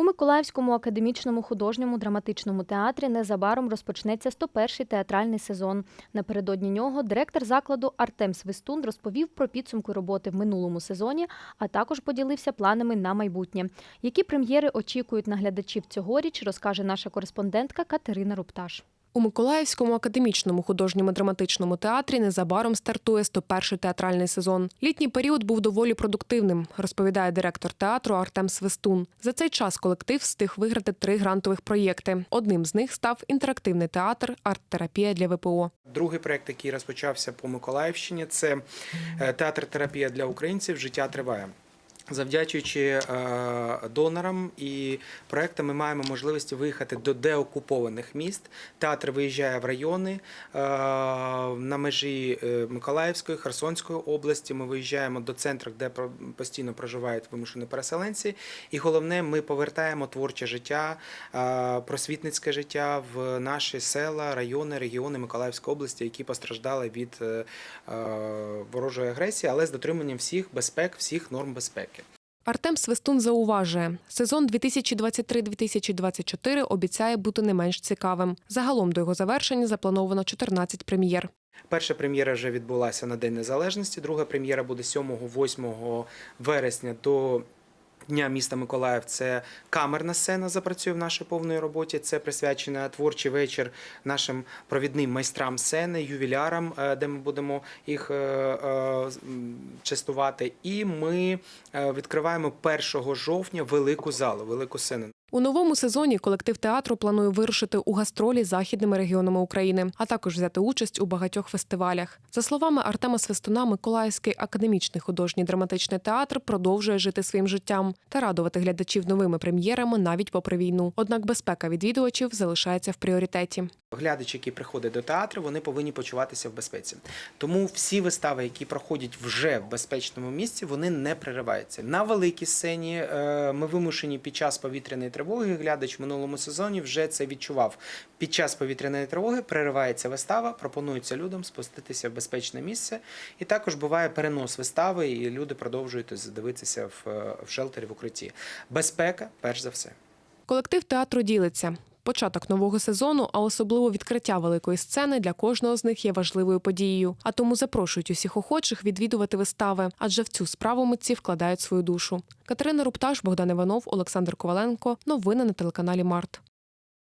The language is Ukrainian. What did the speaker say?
У Миколаївському академічному художньому драматичному театрі незабаром розпочнеться 101-й театральний сезон. Напередодні нього директор закладу Артем Свистун розповів про підсумки роботи в минулому сезоні, а також поділився планами на майбутнє. Які прем'єри очікують на глядачів цьогоріч, розкаже наша кореспондентка Катерина Рупташ. У Миколаївському академічному художньому драматичному театрі незабаром стартує 101-й театральний сезон. Літній період був доволі продуктивним, розповідає директор театру Артем Свистун. За цей час колектив встиг виграти три грантових проєкти. Одним з них став інтерактивний театр Арт-терапія для ВПО. Другий проект, який розпочався по Миколаївщині, це е, театр терапія для українців Життя триває. Завдячуючи е, донорам і проектам, ми маємо можливість виїхати до деокупованих міст. Театр виїжджає в райони е, на межі е, Миколаївської, Херсонської області. Ми виїжджаємо до центрів, де постійно проживають вимушені переселенці. І головне, ми повертаємо творче життя, просвітницьке життя в наші села, райони, регіони Миколаївської області, які постраждали від ворожої агресії, але з дотриманням всіх безпек, всіх норм безпеки. Артем Свистун зауважує, сезон 2023-2024 обіцяє бути не менш цікавим. Загалом до його завершення заплановано 14 прем'єр. Перша прем'єра вже відбулася на День Незалежності. Друга прем'єра буде 7-8 вересня до Дня міста Миколаїв. Це камерна сцена запрацює в нашій повної роботі. Це присвячена творчий вечір нашим провідним майстрам сцени, ювілярам, е, де ми будемо їх е, е, частувати. І ми відкриваємо 1 жовтня велику залу, велику сцену. У новому сезоні колектив театру планує вирушити у гастролі західними регіонами України, а також взяти участь у багатьох фестивалях. За словами Артема Свистуна, Миколаївський академічний художній драматичний театр продовжує жити своїм життям та радувати глядачів новими прем'єрами навіть попри війну. Однак безпека відвідувачів залишається в пріоритеті. Глядачі, які приходять до театру, вони повинні почуватися в безпеці. Тому всі вистави, які проходять вже в безпечному місці, вони не перериваються. На великій сцені е, ми вимушені під час повітряної тривоги. Глядач в минулому сезоні вже це відчував. Під час повітряної тривоги переривається вистава, пропонується людям спуститися в безпечне місце. І також буває перенос вистави, і люди продовжують дивитися е, в шелтері в укритті. Безпека, перш за все. Колектив театру ділиться. Початок нового сезону, а особливо відкриття великої сцени для кожного з них є важливою подією. А тому запрошують усіх охочих відвідувати вистави, адже в цю справу митці вкладають свою душу. Катерина Рупташ, Богдан Іванов, Олександр Коваленко. Новини на телеканалі Март.